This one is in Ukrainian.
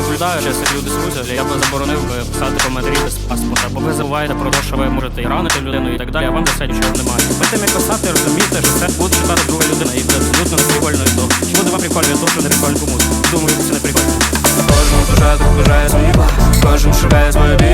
виглядає, що як люди свузять, я би заборонив би писати коментарі без паспорта, бо ви забуваєте про те, що ви можете і ранити людину і так далі, а вам за це нічого немає. Ви тим як писати, розумієте, що це буде читати друга людина, і це абсолютно не прикольно і то. Чи буде вам прикольно, то що не прикольно комусь. Думаю, це не прикольно. Кожен бажає, бажає свій Кожен шукає своє бібі